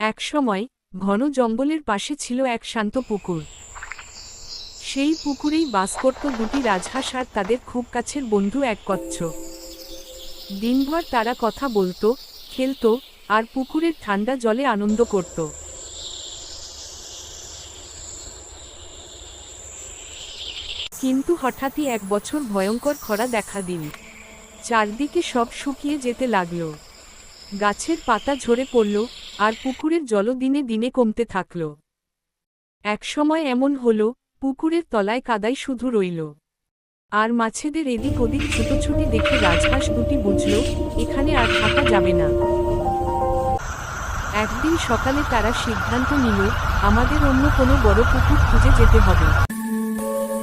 একসময় ঘন জঙ্গলের পাশে ছিল এক শান্ত পুকুর। সেই পুকুরেই বাস করত দুটি রাজহাঁস আর তাদের খুব কাছের বন্ধু এক কচ্ছপ দিনভর তারা কথা বলতো, খেলতো আর পুকুরের ঠান্ডা জলে আনন্দ করত। কিন্তু হঠাৎই এক বছর ভয়ঙ্কর খরা দেখা দিল। চারদিকে সব শুকিয়ে যেতে লাগল। গাছের পাতা ঝরে পড়ল আর পুকুরের জল দিনে দিনে কমতে থাকল। একসময় এমন হল, পুকুরের তলায় কাদাই শুধু রইল। আর মাছেদের এদিক ওদিক ছুটোছুটি দেখে রাজহাঁস দুটি বুঝল, এখানে আর থাকা যাবে না। একদিন সকালে তারা সিদ্ধান্ত নিল, আমাদের অন্য কোনো বড় পুকুর খুঁজে যেতে হবে।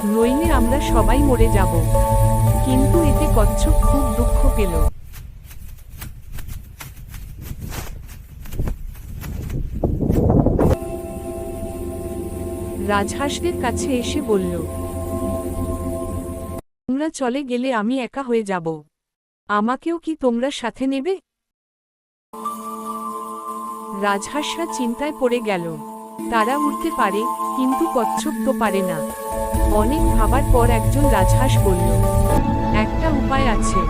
নইলে আমরা সবাই মরে যাব। কিন্তু এতে কচ্ছপ খুব দুঃখ পেল। রাজহাঁসদের কাছে এসে বলল, তোমরা চলে গেলে আমি একা হয়ে যাব। আমাকেও কি তোমরা সাথে নেবে? রাজহাঁসরা চিন্তায় পড়ে গেল। তারা উঠতে পারে, কিন্তু কচ্ছপ তো পারে না। অনেক ভাবার পর একজন রাজহাঁস বলল, একটা উপায় আছে।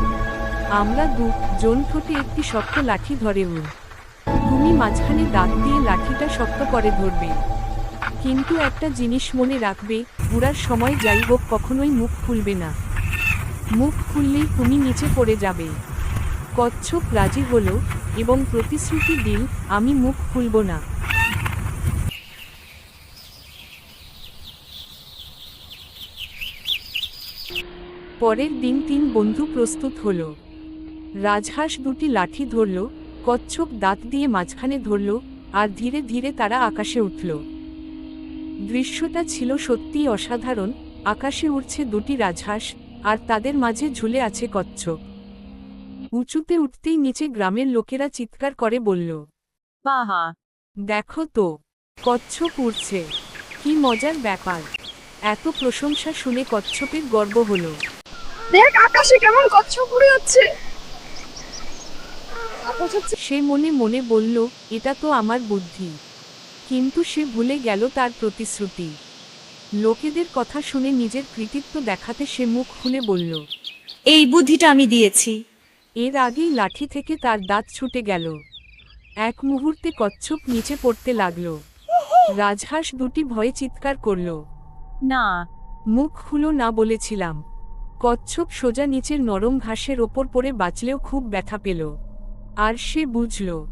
আমরা দু জন ঠোঁটে একটি শক্ত লাঠি ধরে উড়। তুমি মাঝখানে দাঁত দিয়ে লাঠিটা শক্ত করে ধরবে। কিন্তু একটা জিনিস মনে রাখবে উড়ার সময় যাই হোক কখনোই মুখ খুলবে না। মুখ খুললেই তুমি নিচে পড়ে যাবে। কচ্ছপ রাজি হলো, এবং প্রতিশ্রুতি দিল, আমি মুখ খুলব না। পরের দিন তিন বন্ধু প্রস্তুত হল। রাজহাঁস দুটি লাঠি ধরল, কচ্ছপ দাঁত দিয়ে মাঝখানে ধরল, আর ধীরে ধীরে তারা আকাশে উঠল। দৃশ্যটা ছিল সত্যিই অসাধারণ আকাশে উড়ছে দুটি রাজহাঁস আর তাদের মাঝে ঝুলে আছে কচ্ছপ। উঁচুতে উঠতেই নিচে গ্রামের লোকেরা চিৎকার করে বলল বাহা দেখো তো কচ্ছপ উড়ছে। কি মজার ব্যাপার। এত প্রশংসা শুনে কচ্ছপের গর্ব হলো। দেখ আকাশে কেমন কচ্ছপ উড়ে যাচ্ছে। সে মনে মনে বলল এটা তো আমার বুদ্ধি। কিন্তু সে ভুলে গেল তার প্রতিশ্রুতি। লোকেদের কথা শুনে নিজের কৃতিত্ব দেখাতে সে মুখ খুলে বলল এই বুদ্ধিটা আমি দিয়েছি। এর আগেই লাঠি থেকে তার দাঁত ছুটে গেল। এক মুহূর্তে কচ্ছপ নিচে পড়তে লাগল। রাজহাঁস দুটি ভয়ে চিৎকার করল না। মুখ খুলো না বলেছিলাম। কচ্ছপ সোজা নিচের নরম ঘাসের ওপর পড়ে বাঁচলেও খুব ব্যথা পেল। আর সে বুঝল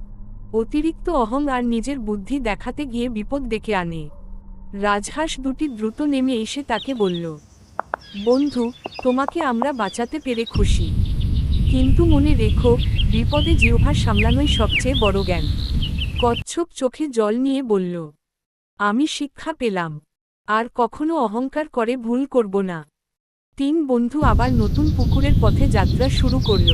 অতিরিক্ত অহং আর নিজের বুদ্ধি দেখাতে গিয়ে বিপদ ডেকে আনে। রাজহাঁস দুটি দ্রুত নেমে এসে তাকে বলল, বন্ধু, তোমাকে আমরা বাঁচাতে পেরে খুশি। কিন্তু মনে রেখো, বিপদে জিহ্বা সামলানোই সবচেয়ে বড় জ্ঞান। কচ্ছপ চোখে জল নিয়ে বলল, আমি শিক্ষা পেলাম। আর কখনো অহংকার করে ভুল করব না। তিন বন্ধু আবার নতুন পুকুরের পথে যাত্রা শুরু করল।